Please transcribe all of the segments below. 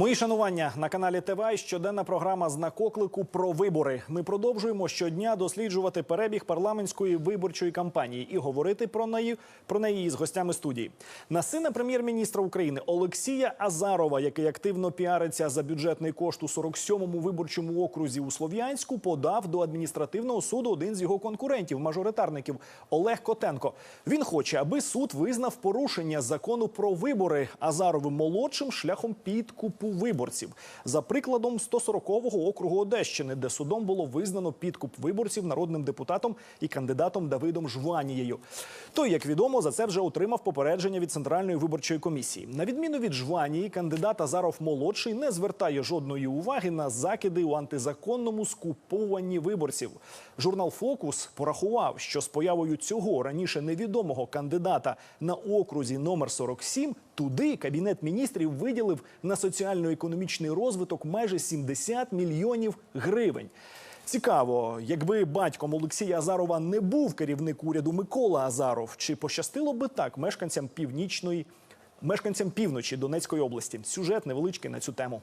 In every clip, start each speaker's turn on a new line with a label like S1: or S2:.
S1: Мої шанування на каналі ТВ щоденна програма знак оклику про вибори. Ми продовжуємо щодня досліджувати перебіг парламентської виборчої кампанії і говорити про неї про неї з гостями студії. На сина прем'єр-міністра України Олексія Азарова, який активно піариться за бюджетний кошт у 47-му виборчому окрузі у Слов'янську, подав до адміністративного суду один з його конкурентів, мажоритарників Олег Котенко. Він хоче, аби суд визнав порушення закону про вибори Азаровим молодшим шляхом підкупу виборців за прикладом 140-го округу Одещини, де судом було визнано підкуп виборців народним депутатом і кандидатом Давидом Жванією. Той, як відомо, за це вже отримав попередження від центральної виборчої комісії. На відміну від Жванії, кандидат Азаров молодший не звертає жодної уваги на закиди у антизаконному скуповуванні виборців. Журнал Фокус порахував, що з появою цього раніше невідомого кандидата на окрузі номер 47 туди кабінет міністрів виділив на соціально-економічний розвиток майже 70 мільйонів гривень. Цікаво, якби батьком Олексія Азарова не був керівник уряду Микола Азаров, чи пощастило би так мешканцям північної мешканцям півночі Донецької області? Сюжет невеличкий на цю тему.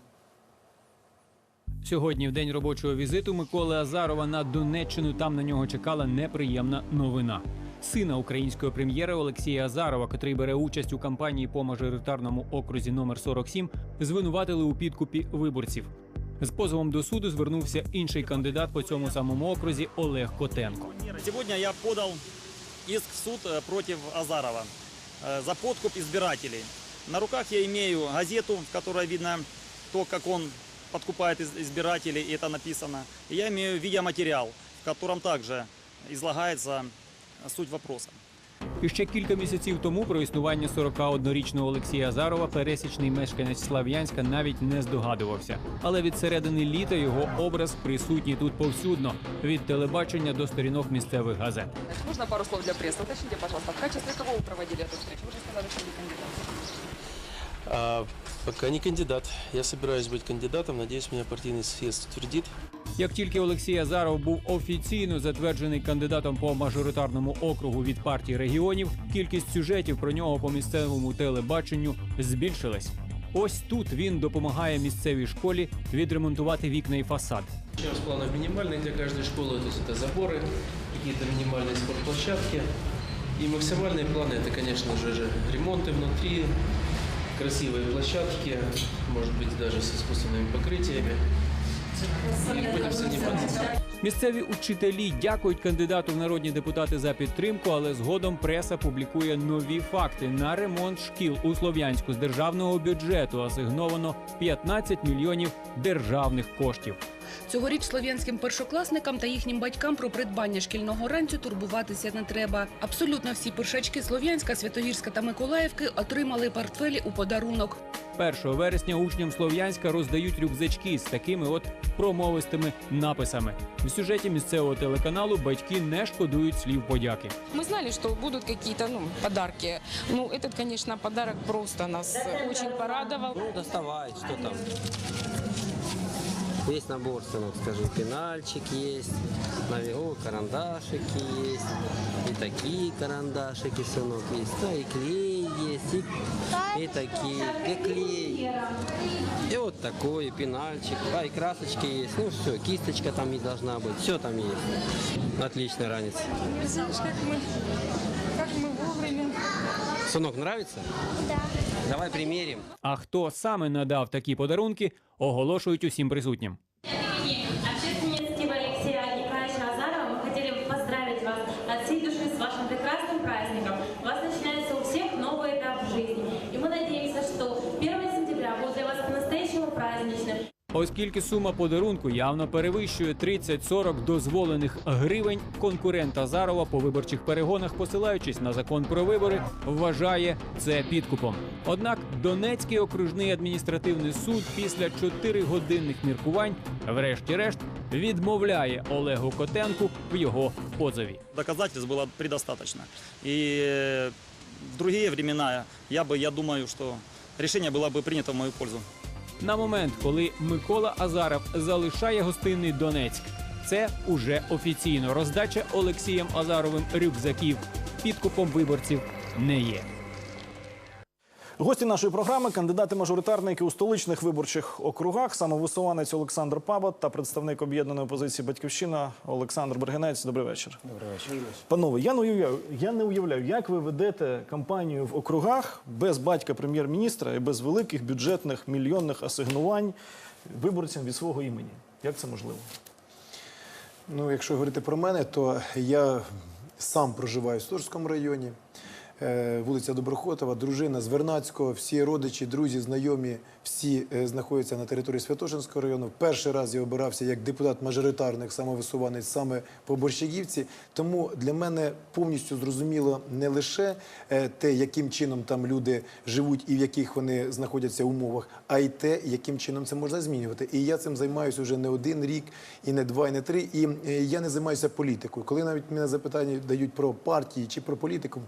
S2: Сьогодні, в день робочого візиту Миколи Азарова на Донеччину, там на нього чекала неприємна новина Сина українського прем'єра Олексія Азарова, котрий бере участь у кампанії по мажоритарному окрузі номер 47, звинуватили у підкупі виборців. З позовом до суду звернувся інший кандидат по цьому самому окрузі Олег Котенко.
S3: Сегодня я подал иск в суд э, против Азарова э, за подкуп избирателей. На руках я имею газету, в которой видно то, как он подкупает из- избирателей, и это написано. И я имею видеоматериал, в котором также излагается э, суть вопроса.
S2: І ще кілька місяців тому про існування 41-річного Олексія Азарова пересічний мешканець Слав'янська навіть не здогадувався. Але від середини літа його образ присутній тут повсюдно від телебачення до сторінок місцевих газет.
S4: Можно пару слов для прессы? Уточните, пожалуйста, в качестве кого вы проводили эту встречу? Вы же сказали, что вы кандидат.
S5: А, пока не кандидат. Я собираюсь быть кандидатом. Надеюсь, меня партийный съезд утвердит.
S2: Як тільки Олексій Азаров був офіційно затверджений кандидатом по мажоритарному округу від партії регіонів, кількість сюжетів про нього по місцевому телебаченню збільшилась. Ось тут він допомагає місцевій школі відремонтувати вікна і фасад.
S5: Сейчас планов минимальных для каждой школы. То есть это заборы, какие-то минимальные спортплощадки. И максимальные планы это, конечно же, же ремонты внутри, красивые площадки, может быть, даже с искусственными покрытиями.
S2: Місцеві учителі дякують кандидату в народні депутати за підтримку, але згодом преса публікує нові факти. На ремонт шкіл у Слов'янську з державного бюджету асигновано 15 мільйонів державних коштів.
S6: Цьогоріч слов'янським першокласникам та їхнім батькам про придбання шкільного ранцю турбуватися не треба. Абсолютно всі першачки Слов'янська, Святогірська та Миколаївки отримали портфелі у подарунок.
S2: 1 вересня учням Слов'янська роздають рюкзачки з такими от промовистими написами. В сюжеті місцевого телеканалу батьки не шкодують слів подяки.
S7: Мы знали, что будут какие-то ну, подарки. Ну, этот, конечно, подарок просто нас э, очень порадовал.
S8: Ну, доставай, что там. Весь набор, сынок, скажи, пенальчик есть, навигу, карандашики есть, и такие карандашики, сынок, есть, да, и клей есть, и, и такие, и клей, и вот такой, и пенальчик, а, и красочки есть, ну все, кисточка там и должна быть, все там есть. Отличный ранец.
S7: Знаешь, как мы, как мы вовремя.
S8: Сынок, нравится? Да. Давай примірім.
S2: А хто саме надав такі подарунки, оголошують усім присутнім. Оскільки сума подарунку явно перевищує 30-40 дозволених гривень, конкурент Азарова по виборчих перегонах, посилаючись на закон про вибори, вважає це підкупом. Однак Донецький окружний адміністративний суд після 4-годинних міркувань, врешті-решт, відмовляє Олегу Котенку в його позові.
S3: Доказательств было предостаточно. И э, в другие времена я бы, я думаю, что решение было бы принято в мою пользу.
S2: На момент, коли Микола Азаров залишає гостинний Донецьк, це уже офіційно роздача Олексієм Азаровим рюкзаків підкупом виборців не є.
S1: Гості нашої програми кандидати-мажоритарники у столичних виборчих округах, самовисуванець Олександр Пабат та представник об'єднаної опозиції Батьківщина Олександр Бергенець. Добрий вечір. Добрий вечір. Панове, я не уявляю, я не уявляю, як ви ведете кампанію в округах без батька прем'єр-міністра і без великих бюджетних мільйонних асигнувань виборцям від свого імені. Як це можливо?
S9: Ну, якщо говорити про мене, то я сам проживаю в Сторському районі, вулиця Доброхотова, дружина з Вернацького, всі родичі, друзі, знайомі, всі е, знаходяться на території Святошинського району. Перший раз я обирався як депутат мажоритарних самовисуванець саме по Борщагівці. Тому для мене повністю зрозуміло не лише е, те, яким чином там люди живуть і в яких вони знаходяться умовах, а й те, яким чином це можна змінювати. І я цим займаюся вже не один рік, і не два, і не три. І е, я не займаюся політикою. Коли навіть мене запитання дають про партії чи про політику.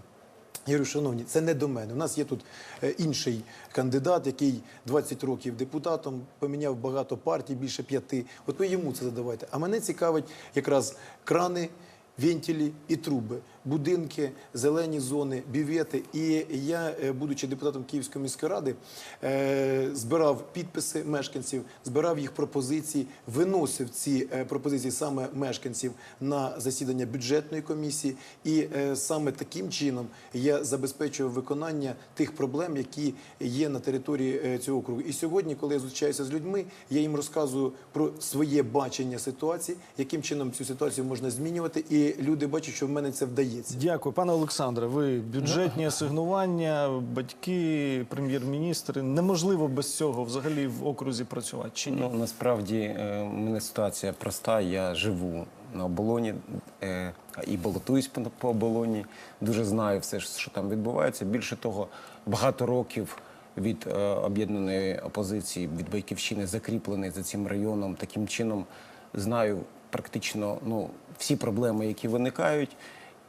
S9: Я говорю, шановні, це не до мене. У нас є тут е, інший кандидат, який 20 років депутатом, поміняв багато партій, більше п'яти. От ви йому це задавайте. А мене цікавить якраз крани, вентилі і труби, будинки, зелені зони, бювети. І я, е, будучи депутатом Київської міської ради, е, збирав підписи мешканців, збирав їх пропозиції, виносив ці е, пропозиції саме мешканців на засідання бюджетної комісії. І саме таким чином я забезпечував виконання тих проблем, які є на території цього округу. І сьогодні, коли я зустрічаюся з людьми, я їм розказую про своє бачення ситуації, яким чином цю ситуацію можна змінювати. І люди бачать, що в мене це вдається.
S1: Дякую, пане Олександре. Ви бюджетні асигнування, батьки, прем'єр-міністри. Неможливо без цього взагалі в окрузі працювати. Чи ні?
S10: Ну насправді е, у мене ситуація проста. Я живу на оболоні е, і балотуюсь по, оболоні. Дуже знаю все, що там відбувається. Більше того, багато років від е, об'єднаної опозиції від батьківщини закріплений за цим районом. Таким чином знаю практично ну всі проблеми, які виникають,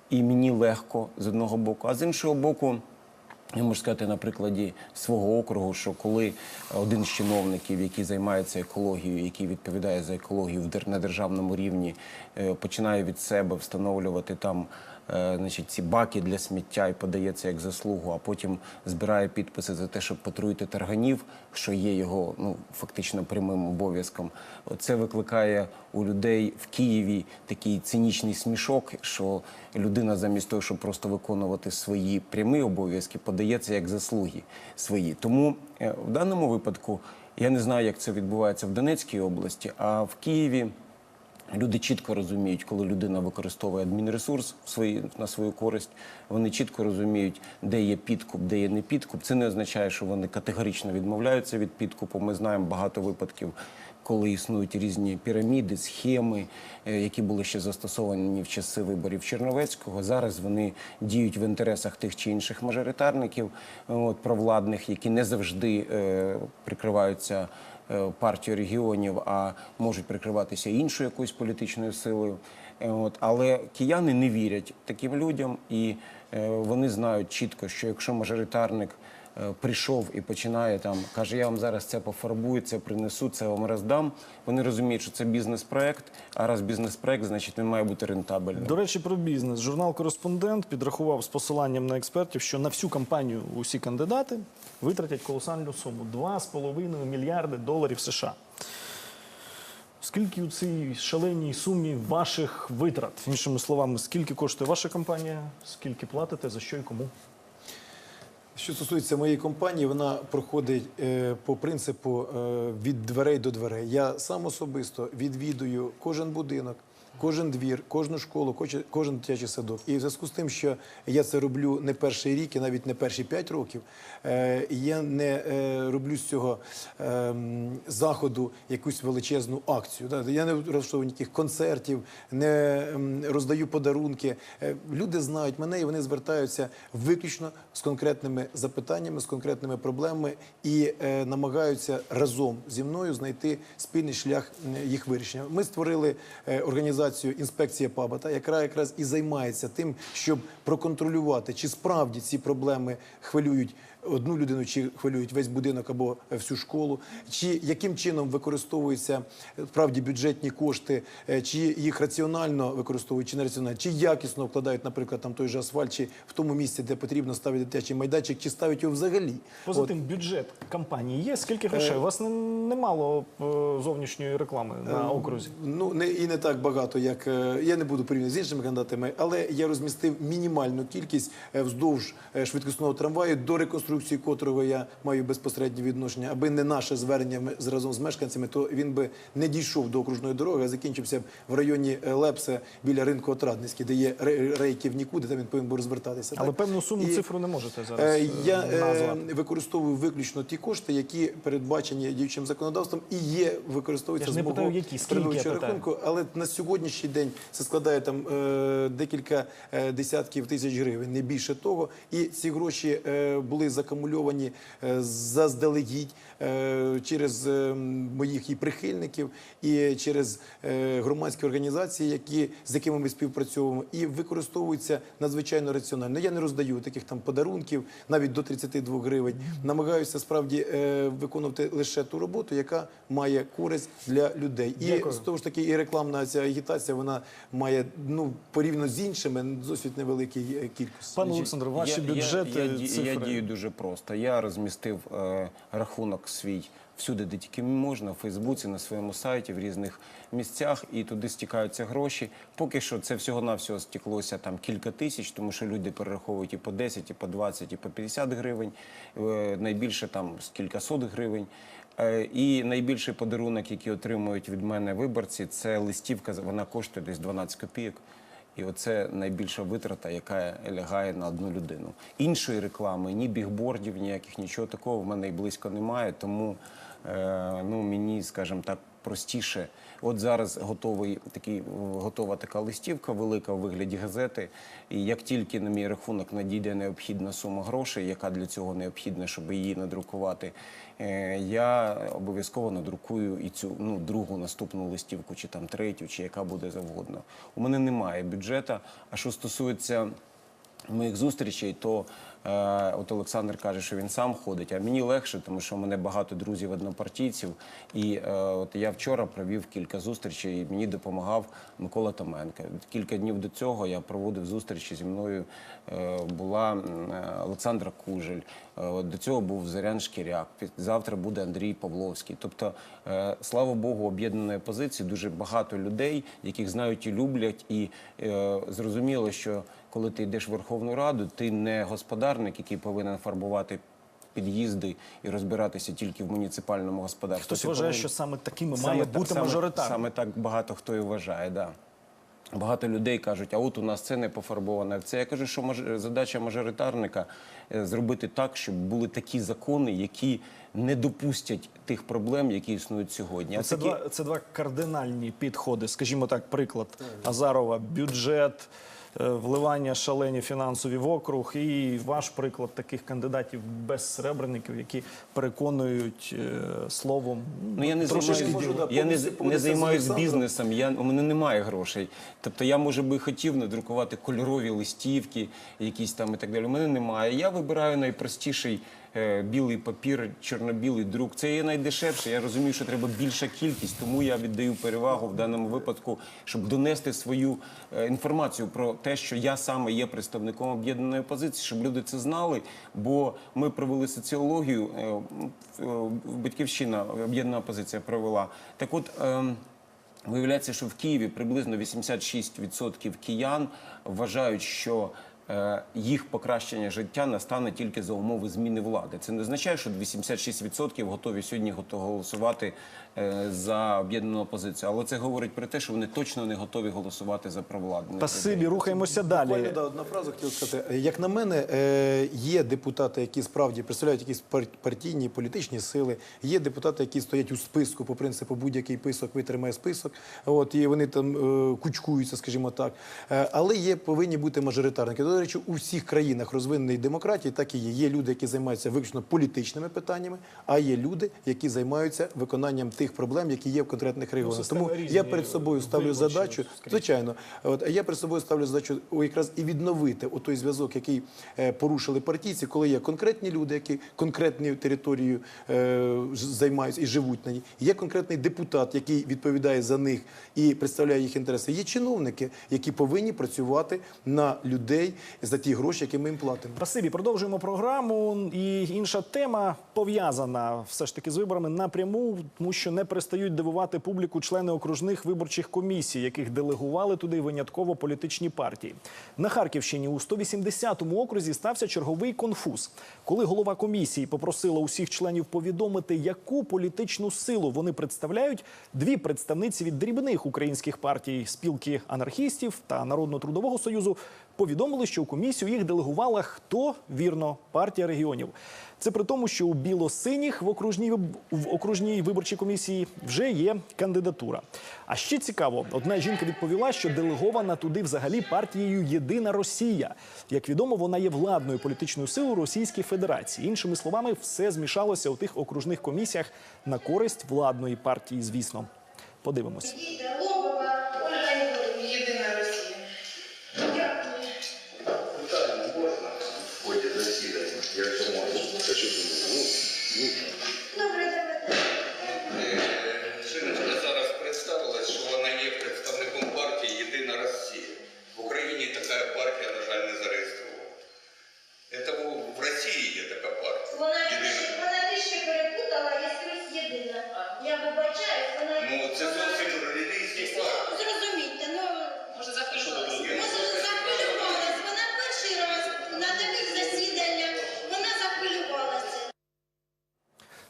S10: і мені легко з одного боку, а з іншого боку. Я можу сказати на прикладі свого округу, що коли один з чиновників, який займається екологією, який відповідає за екологію на державному рівні, е, починає від себе встановлювати там значить, ці баки для сміття і подає це як заслугу, а потім збирає підписи за те, щоб потруїти тарганів, що є його ну фактично прямим обов'язком. Це викликає у людей в Києві такий цинічний смішок, що людина замість того, щоб просто виконувати свої прямі обов'язки, подається як заслуги свої. Тому е, в даному випадку я не знаю, як це відбувається в Донецькій області, а в Києві. Люди чітко розуміють, коли людина використовує адмінресурс в на свою користь. Вони чітко розуміють, де є підкуп, де є не підкуп. Це не означає, що вони категорично відмовляються від підкупу. Ми знаємо багато випадків, коли існують різні піраміди, схеми, е, які були ще застосовані в часи виборів Черновецького. Зараз вони діють в інтересах тих чи інших мажоритарників, от, провладних, які не завжди е, прикриваються партію регіонів, а можуть прикриватися іншою якоюсь політичною силою. Е, От, але кияни не вірять таким людям, і е, вони знають чітко, що якщо мажоритарник е, прийшов і починає там, каже, я вам зараз це пофарбую, це принесу, це вам роздам. Вони розуміють, що це бізнес-проект, а раз бізнес-проект, значить він має бути рентабельним.
S1: До речі, про бізнес. Журнал Кореспондент підрахував з посиланням на експертів, що на всю кампанію усі кандидати витратять колосальну суму 2,5 мільярди доларів США. Скільки у цій шаленій сумі ваших витрат? Іншими словами, скільки коштує ваша кампанія, скільки платите, за що і кому?
S9: Що стосується моєї компанії, вона проходить е, по принципу е, від дверей до дверей. Я сам особисто відвідую кожен будинок, кожен двір, кожну школу, кожен, дитячий садок. І в зв'язку з тим, що я це роблю не перший рік і навіть не перші п'ять років, е, я не е, роблю з цього е, заходу якусь величезну акцію. Я не розшовую ніяких концертів, не роздаю подарунки. Е, Люди знають мене і вони звертаються виключно з конкретними запитаннями, з конкретними проблемами і намагаються разом зі мною знайти спільний шлях їх вирішення. Ми створили е, організацію інспекція Пабата, яка якраз і займається тим, щоб проконтролювати, чи справді ці проблеми хвилюють одну людину, чи хвилюють весь будинок або всю школу, чи яким чином використовуються е, справді бюджетні кошти, е, чи їх раціонально використовують, чи нераціонально, чи якісно вкладають, наприклад, там той же асфальт, чи в тому місці, де потрібно ставити дитячий майданчик, чи ставить його взагалі.
S1: Поза тим, бюджет кампанії є. Скільки грошей? У вас не- немало е, зовнішньої реклами на окрузі.
S9: Ну не і не так багато, як е, я не буду порівнювати з іншими кандидатами, але я розмістив мінімальну кількість е, вздовж е, швидкісного трамваю, до реконструкції котрого я маю безпосереднє відношення, аби не наше звернення разом з мешканцями, то він би не дійшов до окружної дороги, а закінчився б в районі е, Лепсе біля ринку Отрадницький, де є ре- рейки в нікуди, там він повинен був розвертатися.
S1: Але
S9: так?
S1: певну суму
S9: І-
S1: цифру не можете зараз
S9: Е,
S1: е,
S9: Я
S1: назвати.
S9: використовую виключно ті кошти, які передбачені діючим законодавством і є використовуються з мого
S1: питаю, які, скільки,
S9: рахунку. Але на сьогоднішній день це складає там декілька десятків тисяч гривень, не більше того. І ці гроші були закумульовані е, заздалегідь е, через е, моїх і прихильників, і через громадські організації, які з якими ми співпрацьовуємо, і використовуються надзвичайно раціонально. Я не роздаю таких там подарунків навіть до 32 гривень. Намагаюся справді виконувати лише ту роботу, яка має користь для людей. І
S1: Дякую.
S9: з того ж таки, і рекламна ця агітація вона має ну порівняно з іншими досить невеликий кількість.
S1: Пане Олександр, ваші бюджети,
S10: я, я,
S1: цифри.
S10: я дію дуже просто. Я розмістив е, рахунок свій всюди, де тільки можна, в Фейсбуці, на своєму сайті, в різних місцях, і туди стікаються гроші. Поки що це всього-навсього стіклося там кілька тисяч, тому що люди перераховують і по 10, і по 20, і по 50 гривень. Е, найбільше там з кількасот гривень. Е, І найбільший подарунок, який отримують від мене виборці, це листівка. Вона коштує десь 12 копійок. І оце найбільша витрата, яка лягає на одну людину. Іншої реклами, ні бігбордів, ніяких нічого такого в мене і близько немає. Тому е, ну, мені, скажімо так, простіше. От зараз готовий такий, е, готова така листівка велика у вигляді газети. І як тільки на мій рахунок надійде необхідна сума грошей, яка для цього необхідна, щоб її надрукувати, е, я обов'язково надрукую і цю ну, другу наступну листівку, чи там третю, чи яка буде завгодно. У мене немає бюджету. А що стосується моїх зустрічей, то от Олександр каже, що він сам ходить, а мені легше, тому що у мене багато друзів однопартійців. І е, от я вчора провів кілька зустрічей, і мені допомагав Микола Томенко. Кілька днів до цього я проводив зустрічі зі мною. Е, була е, Олександра Кужель. Е, до цього був Зарян Шкіряк. Завтра буде Андрій Павловський. Тобто, е, слава Богу, об'єднаної позиції дуже багато людей, яких знають і люблять, і е, зрозуміло, що коли ти йдеш в Верховну Раду, ти не господарник, який повинен фарбувати під'їзди і розбиратися тільки в муніципальному господарстві.
S1: Хтось вважає,
S10: повинен-
S1: що саме такими
S10: Саме
S1: має
S10: так-
S1: бути мажоритарним.
S10: Саме так багато хто і вважає, да. Багато людей кажуть, а от у нас це не пофарбоване. Це я кажу, що маж- задача мажоритарника е, зробити так, щоб були такі закони, які не допустять тих проблем, які існують сьогодні. А
S1: Це,
S10: такі-
S1: два, це два кардинальні підходи. Скажімо так, приклад Азарова, бюджет, вливання шалені фінансові в округ, і ваш приклад таких кандидатів без серебряників, які переконують е, словом.
S10: Ну я не займаюся,
S9: можу, да,
S10: я не, не займаюся бізнесом. Я у мене немає грошей. Тобто я може би хотів надрукувати кольорові листівки, якісь там і так далі. У мене немає. Я вибираю найпростіший е, білий папір, чорно-білий друк. Це є найдешевше. Я розумію, що треба більша кількість, тому я віддаю перевагу в даному випадку, щоб донести свою е, інформацію про те, що я саме є представником об'єднаної опозиції, щоб люди це знали. Бо ми провели соціологію. е, е, Батьківщина об'єднана опозиція провела. Так от. ем, Виявляється, що в Києві приблизно 86% киян вважають, що е, їх покращення життя настане тільки за умови зміни влади. Це не означає, що 86% готові сьогодні голосувати е, за об'єднану опозицію. Але це говорить про те, що вони точно не готові голосувати за провладних.
S1: Пасибі, рухаємося
S9: Буквально,
S1: далі.
S9: да, одна фраза хотів сказати. Як на мене, е, є депутати, які справді представляють якісь пар- партійні політичні сили. Є депутати, які стоять у списку по принципу будь-який писок витримає список. От і вони там е, кучкуються, скажімо так. Е, але є повинні бути мажоритарники. До речі, у всіх країнах розвиненої демократії так і є. Є люди, які займаються виключно політичними питаннями, а є люди, які займаються виконанням тих проблем, які є в конкретних регіонах. Тому я перед собою ставлю задачу, звичайно, от, я перед собою ставлю задачу якраз і відновити той зв'язок, який е, порушили партійці, коли є конкретні люди, які конкретною територією е, займаються і живуть на ній. Є конкретний депутат, який відповідає за них і представляє їх інтереси. Є чиновники, які повинні працювати на людей за ті гроші, які ми їм платимо.
S1: Спасибі, продовжуємо програму. І інша тема пов'язана все ж таки з виборами напряму, тому що не перестають дивувати публіку члени окружних виборчих комісій, яких делегували туди винятково політичні партії. На Харківщині у 180-му окрузі стався черговий конфуз, коли голова комісії попросила усіх членів повідомити, яку політичну силу вони представляють. Дві представниці від дрібних українських партій спілки анархістів та Народно-трудового союзу повідомили, що у комісію їх делегувала хто вірно партія регіонів. Це при тому, що у білосиніх в окружній в окружній виборчій комісії вже є кандидатура. А ще цікаво, одна жінка відповіла, що делегована туди взагалі партією Єдина Росія. Як відомо, вона є владною політичною силою Російської Федерації. Іншими словами, все змішалося у тих окружних комісіях на користь владної партії. Звісно, подивимось.
S11: Партія, на жаль, не зареєстрована. Це в в Росії є така партія.
S12: Вона,
S11: Єдина.
S12: вона трішки перепутала, я скрізь єдина. Я вибачаюсь, вона...
S11: Ну, це зовсім релігійні партії.
S12: Зрозумійте, ну...
S11: Може, захвилювалася?
S12: Може, захвилювалась. Вона перший раз на таких засіданнях,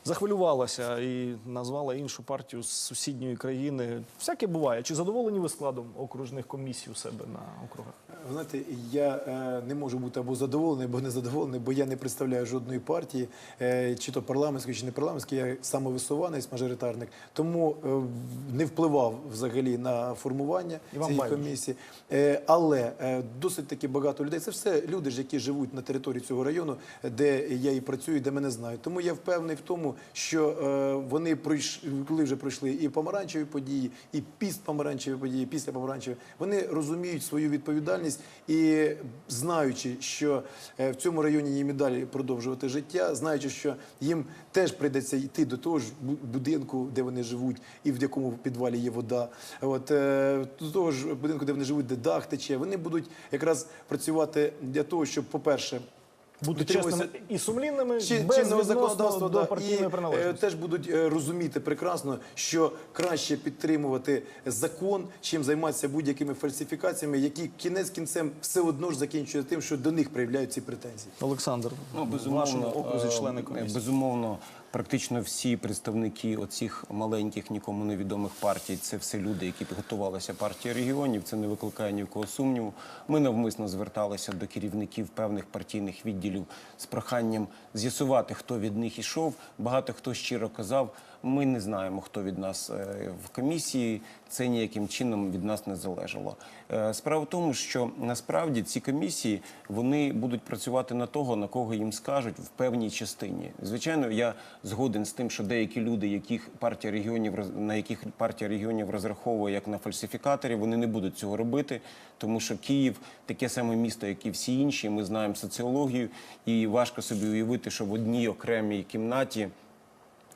S12: захвилювалася
S1: і назвала іншу партію з сусідньої країни. Всяке буває. Чи задоволені ви складом окружних комісій у себе на округах?
S9: Знаєте, я е, не можу бути або задоволений, або незадоволений, бо я не представляю жодної партії, е, чи то парламентської, чи не парламентської. Я самовисуванець, мажоритарник, тому е, не впливав взагалі на формування
S1: І
S9: цієї
S1: байдуже.
S9: комісії. Е, але е, досить таки багато людей. Це все люди ж, які живуть на території цього району, де я і працюю, де мене знають. Тому я впевнений в тому, що е, вони пройшли, коли вже пройшли і помаранчеві події, і піст помаранчеві події, після помаранчеві, вони розуміють свою відповідальність і знаючи, що е, в цьому районі їм і далі продовжувати життя, знаючи, що їм теж прийдеться йти до того ж будинку, де вони живуть, і в якому підвалі є вода. От е, до того ж будинку, де вони живуть, де дах тече, вони будуть якраз працювати для того, щоб, по-перше,
S1: Бути чесними і сумлінними
S9: чи,
S1: без
S9: чинного
S1: відносно
S9: законодавства
S1: до партійної
S9: і,
S1: приналежності.
S9: е, теж будуть е, розуміти прекрасно, що краще підтримувати закон, чим займатися будь-якими фальсифікаціями, які кінець кінцем все одно ж закінчує тим, що до них проявляють ці претензії.
S1: Олександр,
S10: Ну, безумовно,
S1: окрузі
S10: е,
S1: члени комісії.
S10: Безумовно, практично всі представники оцих маленьких, нікому невідомих партій, це все люди, які підготувалися партії регіонів. Це не викликає ні в кого сумніву. Ми навмисно зверталися до керівників певних партійних відділів з проханням з'ясувати, хто від них ішов. Багато хто щиро казав. Ми не знаємо, хто від нас е, в комісії. Це ніяким чином від нас не залежало. Е, Справа в тому, що насправді ці комісії вони будуть працювати на того, на кого їм скажуть в певній частині. Звичайно, я згоден з тим, що деякі люди, яких партія регіонів на яких партія регіонів розраховує як на фальсифікаторів, вони не будуть цього робити, тому що Київ таке саме місто, як і всі інші. Ми знаємо соціологію, і важко собі уявити, що в одній окремій кімнаті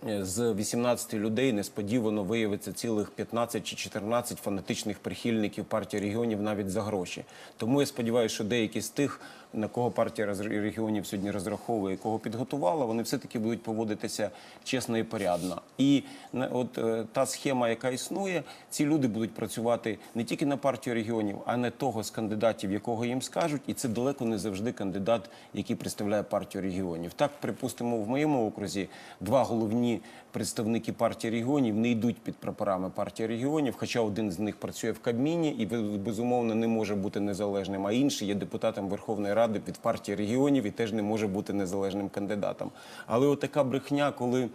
S10: з 18 людей несподівано виявиться цілих 15 чи 14 фанатичних прихильників партії регіонів навіть за гроші. Тому я сподіваюся, що деякі з тих, на кого партія регіонів сьогодні розраховує, кого підготувала, вони все-таки будуть поводитися чесно і порядно. І от е, та схема, яка існує, ці люди будуть працювати не тільки на партію регіонів, а не того з кандидатів, якого їм скажуть, і це далеко не завжди кандидат, який представляє партію регіонів. Так, припустимо, в моєму окрузі два головні представники партії регіонів не йдуть під прапорами партії регіонів, хоча один з них працює в Кабміні і без- безумовно не може бути незалежним, а інший є депутатом Верховної Ради від партії регіонів і теж не може бути незалежним кандидатом. Але отака брехня, коли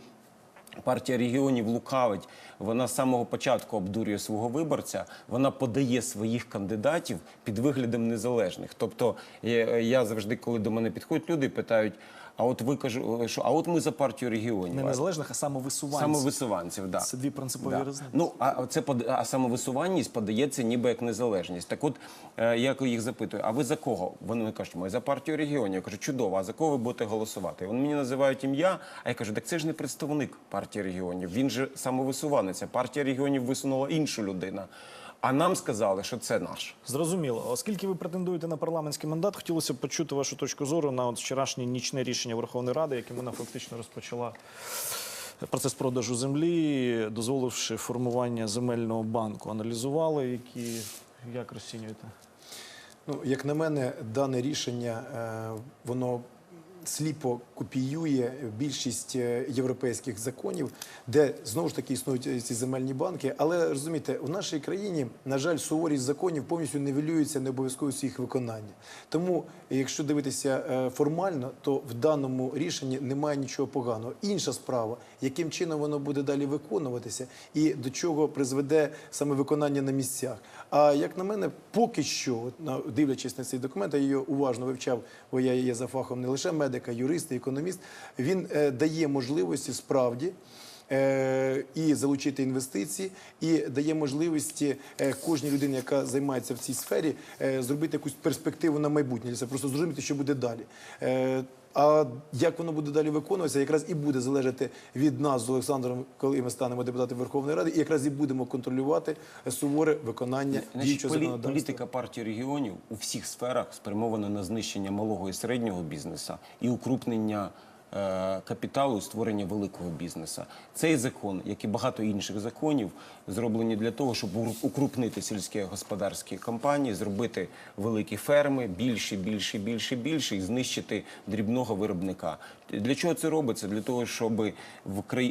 S10: Партія регіонів лукавить. Вона з самого початку обдурює свого виборця. Вона подає своїх кандидатів під виглядом незалежних. Тобто, я завжди, коли до мене підходять люди, питають: А от ви кажу, що а от ми за партію регіонів.
S1: Не незалежних, а самовисуванців.
S10: Самовисуванців, да.
S1: Це дві принципові
S10: Да.
S1: різниці.
S10: Ну а це а самовисуванність подається ніби як незалежність. Так от е, я їх запитую, а ви за кого? Вони кажуть, ми за партію регіонів. Я кажу, чудово, а за кого ви будете голосувати? Вони мені називають ім'я, а я кажу, так це ж не представник партії регіонів. Він же самовисуванець. А партія регіонів висунула іншу людину. А нам сказали, що це наш.
S1: Зрозуміло. Оскільки ви претендуєте на парламентський мандат, хотілося б почути вашу точку зору на от вчорашнє нічне рішення Верховної Ради, яким вона фактично розпочала процес продажу землі, дозволивши формування земельного банку. Аналізували, які як розцінюєте?
S9: Ну, як на мене, дане рішення е, воно сліпо копіює більшість е, європейських законів, де знову ж таки існують е, ці земельні банки. Але розумієте, в нашій країні, на жаль, суворість законів повністю нівелюється необов'язковість їх виконання. Тому, якщо дивитися е, формально, то в даному рішенні немає нічого поганого. Інша справа, яким чином воно буде далі виконуватися, і до чого призведе саме виконання на місцях. А як на мене, поки що, дивлячись на цей документ, я його уважно вивчав, бо я є за фахом не лише медик, а юрист економіст. Він е, дає можливості справді. е, І залучити інвестиції, і дає можливості е, кожній людині, яка займається в цій сфері, зробити якусь перспективу на майбутнє. Це просто зрозуміти, що буде далі. А як воно буде далі виконуватися, якраз і буде залежати від нас з Олександром, коли ми станемо депутати Верховної Ради, і якраз і будемо контролювати суворе виконання діючого законодавства.
S10: політика партії регіонів у всіх сферах спрямована на знищення малого і середнього бізнесу і укрупнення капіталу і створення великого бізнесу. Цей закон, як і багато інших законів, зроблені для того, щоб укрупнити сільські господарські компанії, зробити великі ферми більше, більше, більше, більше і знищити дрібного виробника. Для чого це робиться? Для того, щоб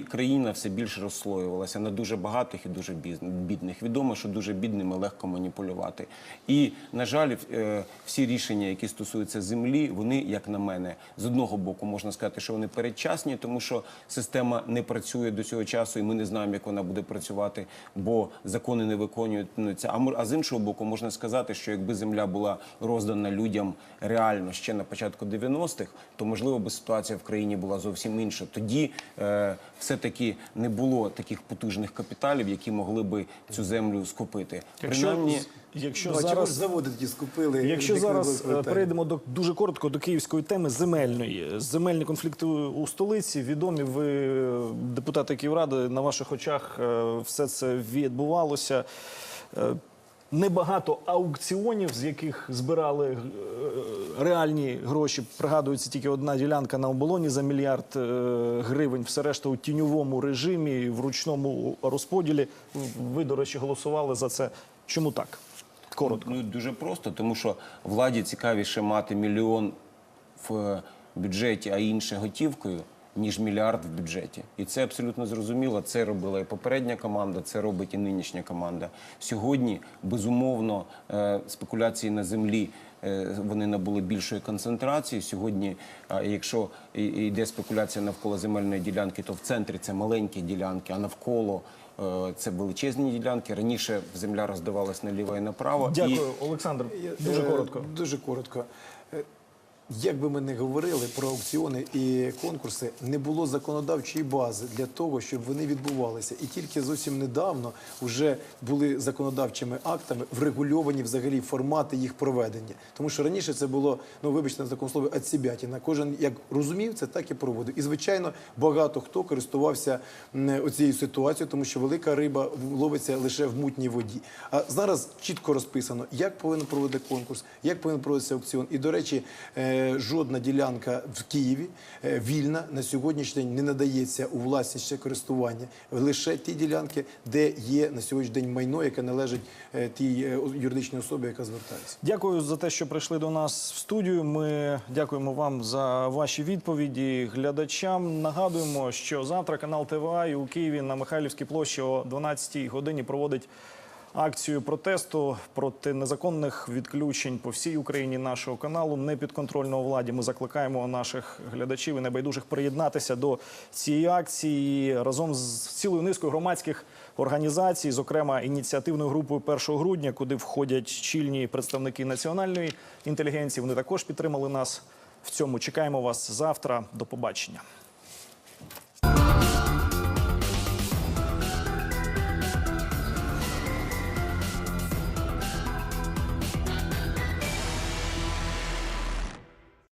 S10: країна все більше розслоювалася на дуже багатих і дуже бідних. Відомо, що дуже бідними легко маніпулювати. І, на жаль, е, всі рішення, які стосуються землі, вони, як на мене, з одного боку можна сказати, що вони передчасні, тому що система не працює до цього часу, і ми не знаємо, як вона буде працювати, бо закони не виконуються. А з іншого боку, можна сказати, що якби земля була роздана людям реально ще на початку 90-х, то можливо би ситуація в країні була зовсім інша. Тоді е, все-таки не було таких потужних капіталів, які могли би цю землю скупити.
S1: Якщо,
S10: Принаймні,
S1: якщо
S9: Ну,
S1: зараз
S9: заводи такі скупили?
S1: Якщо зараз е, перейдемо до дуже коротко до київської теми земельної. Земельні конфлікти у столиці відомі. Ви е, депутати Київради на ваших очах все це відбувалося. Небагато аукціонів, з яких збирали реальні гроші. Пригадується тільки одна ділянка на оболоні за мільярд е, гривень. Все решта у тіньовому режимі, в ручному розподілі. Ви, до речі, голосували за це. Чому так? Коротко.
S10: Ну, дуже просто, тому що владі цікавіше мати мільйон в е, бюджеті, а інше готівкою, ніж мільярд в бюджеті. І це абсолютно зрозуміло. Це робила і попередня команда, це робить і нинішня команда. Сьогодні, безумовно, е, спекуляції на землі. Е, Вони набули більшої концентрації. Сьогодні, якщо і- і йде спекуляція навколо земельної ділянки, то в центрі це маленькі ділянки, а навколо е, це величезні ділянки. Раніше земля роздавалась наліво і направо.
S1: Дякую,
S10: І
S1: Олександр. Дуже
S9: е,
S1: коротко.
S9: Дуже коротко. Як би ми не говорили про аукціони і конкурси, не було законодавчої бази для того, щоб вони відбувалися. І тільки зовсім недавно вже були законодавчими актами врегульовані взагалі формати їх проведення. Тому що раніше це було, ну вибачте на такому слові, «отсібятіна». Кожен як розумів, це так і проводив. І звичайно, багато хто користувався м, оцією ситуацією, тому що велика риба ловиться лише в мутній воді. А зараз чітко розписано, як повинен проводити конкурс, як повинен проводитися аукціон. І до речі, е, жодна ділянка в Києві е, вільна на сьогоднішній день не надається у власність чи користування. Лише ті ділянки, де є на сьогоднішній день майно, яке належить е, тій е, юридичній особі, яка звертається.
S1: Дякую за те, що прийшли до нас в студію. Ми дякуємо вам за ваші відповіді. Глядачам нагадуємо, що завтра канал ТВА у Києві на Михайлівській площі о 12-й годині проводить акцію протесту проти незаконних відключень по всій Україні нашого каналу, непідконтрольного владі. Ми закликаємо наших глядачів і небайдужих приєднатися до цієї акції разом з цілою низкою громадських організацій, зокрема ініціативною групою 1 грудня, куди входять чільні представники національної інтелігенції. Вони також підтримали нас в цьому. Чекаємо вас завтра. До побачення.